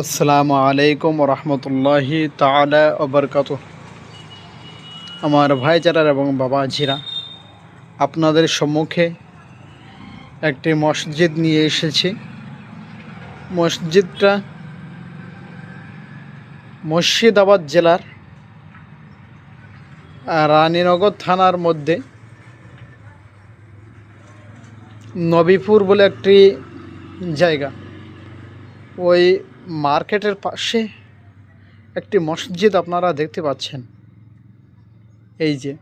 আসসালামু আলাইকুম রহমতুল্লাহি তালা ওবরকাত আমার ভাইচারার এবং বাবাজিরা, আপনাদের সম্মুখে একটি মসজিদ নিয়ে এসেছি। মসজিদটা মুর্শিদাবাদ জেলার রানীনগর থানার মধ্যে নবীপুর বলে একটি জায়গা। ওই মার্কেটের পাশে একটি মসজিদ আপনারা দেখতে পাচ্ছেন। এই যে।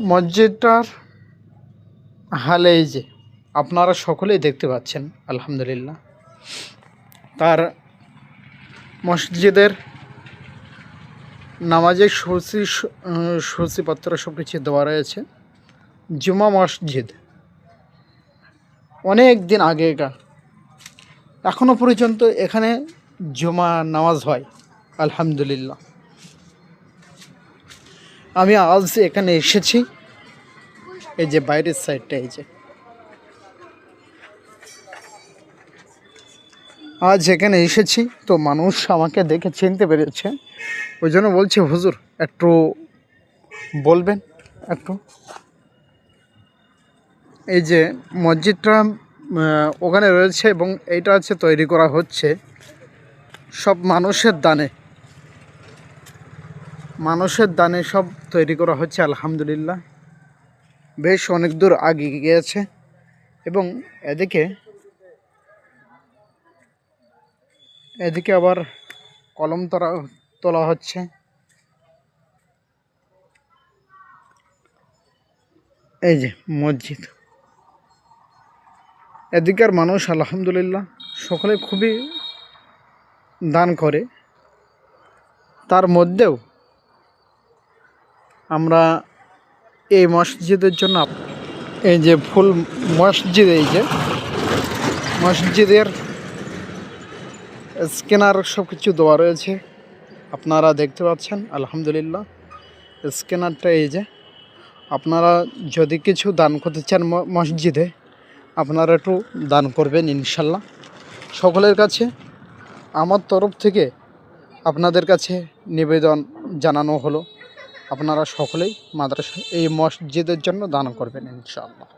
মসজিদটার হালে এই যে, আপনারা সকলেই দেখতে পাচ্ছেন, আলহামদুলিল্লাহ। তার মসজিদের নামাজের সূচি, সূচিপত্র সব কিছু দেওয়া রয়েছে। জুমা মসজিদ। অনেক দিন আগেকার এখনও পর্যন্ত এখানে জমা নামাজ হয়, আলহামদুলিল্লাহ। আমি আজ এখানে এসেছি, এই যে বাইরের সাইডটা, এই যে। আজ এখানে এসেছি, তো মানুষ আমাকে দেখে চিনতে পেরেছে। ওই জন্য বলছি, হুজুর, একটু বলবেন, একটু। এই যে মসজিদটা ওখানে রয়েছে এবং এইটা হচ্ছে তৈরি করা হচ্ছে। সব মানুষের দানে। মানুষের দানে সব তৈরি করা হচ্ছে, আলহামদুলিল্লাহ। বেশ অনেক দূর আগে গিয়েছে এবং এদিকে এদিকে আবার কলম তোলা তোলা হচ্ছে। এই যে মসজিদ। এদিকের মানুষ, আলহামদুলিল্লাহ, সকলে খুবই দান করে। তার মধ্যেও আমরা এই মসজিদের জন্য এই যে ফুল মসজিদ, এই যে মসজিদের স্ক্যানার সব কিছু দেওয়া রয়েছে। আপনারা দেখতে পাচ্ছেন, আলহামদুলিল্লাহ, স্ক্যানারটা এই যে। আপনারা যদি কিছু দান করতে চান মসজিদে আপনারা একটু দান করবেন ইনশাল্লাহ। সকলের কাছে, আমার তরফ থেকে আপনাদের কাছে নিবেদন জানানো হলো। আপনারা সকলেই মাদ্রাসা এই মসজিদের জন্য দান করবেন ইনশাআল্লাহ